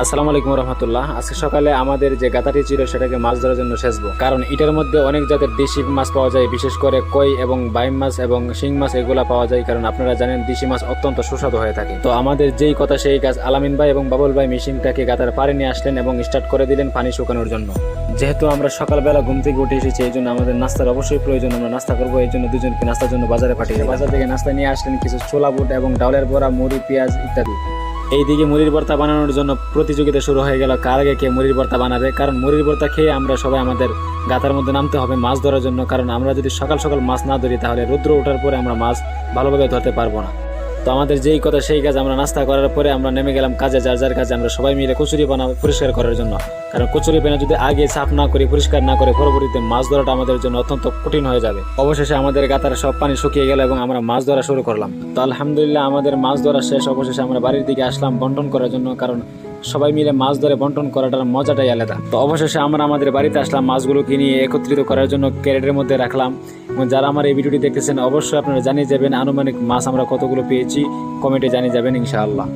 আসসালামু আলাইকুম রহমতুল্লাহ। আজকে সকালে আমাদের যে গাতাটি ছিল সেটাকে মাছ ধরার জন্য সেচবো কারণ এটার মধ্যে অনেক জাতের দেশি মাছ পাওয়া যায়, বিশেষ করে কই এবং বাইম মাছ এবং শিং মাছ এগুলা পাওয়া যায়, কারণ আপনারা জানেন দেশি মাছ অত্যন্ত সুস্বাদু হয়ে থাকে। তো আমাদের যেই কথা সেই কাজ আলামিন ভাই এবং বাবুল ভাই মেশিনটাকে গাতার পাড়ে নিয়ে আসলেন এবং স্টার্ট করে দিলেন পানি শুকানোর জন্য। যেহেতু আমরা সকালবেলা ঘুম থেকে উঠে এসেছি, এই জন্য আমাদের নাস্তার অবশ্যই প্রয়োজন, আমরা নাস্তা করব, এই জন্য দুজনকে নাস্তার জন্য বাজারে পাঠিয়ে বাজার থেকে নাস্তা নিয়ে আসলেন কিছু ছোলা বুট এবং ডাউলের বড়া, মুড়ি, পেঁয়াজ ইত্যাদি। এইদিকে মুড়ির ভর্তা বানানোর জন্য প্রতিযোগিতা শুরু হয়ে গেল। কার আগে কে মুড়ির ভর্তা বানাবে? কারণ মুড়ির ভর্তা খেয়ে আমরা সবাই আমাদের গাতার মধ্যে নামতে হবে মাছ ধরার জন্য। কারণ আমরা যদি সকাল সকাল মাছ না ধরি, তাহলে রৌদ্র ওঠার পরে আমরা মাছ ভালোভাবে ধরতে পারব না। তো আমাদের যেই কথা, সেই কাজ আমরা নাস্তা করার পরে আমরা নেমে গেলাম কাজে। যার যার কাজে আমরা সবাই মিলে কচুরি বানাবো পরিষ্কার করার জন্য। কারণ কচুরি বানা যদি আগে সাফ না করে, পরিষ্কার না করে, পরবর্তীতে মাছ ধরাটা আমাদের জন্য অত্যন্ত কঠিন হয়ে যাবে। অবশেষে আমাদের গাতার সব পানি শুকিয়ে গেল এবং আমরা মাছ ধরা শুরু করলাম। তো আলহামদুলিল্লাহ আমাদের মাছ ধরা শেষ। অবশেষে আমরা বাড়ির দিকে আসলাম বন্টন করার জন্য, কারণ সবাই মিলে মাছ ধরে বন্টন করাটার মজাটাই আলাদা। তো অবশেষে আমরা আমাদের বাড়িতে আসলাম, মাছগুলোকে নিয়ে একত্রিত করার জন্য ক্যারেটের মধ্যে রাখলাম। এবং যারা আমার এই ভিডিওটি দেখতেছেন, অবশ্যই আপনারা জানিয়ে যাবেন আনুমানিক মাছ আমরা কতগুলো পেয়েছি। কমেন্টে জানিয়ে যাবেন ইনশাআল্লাহ।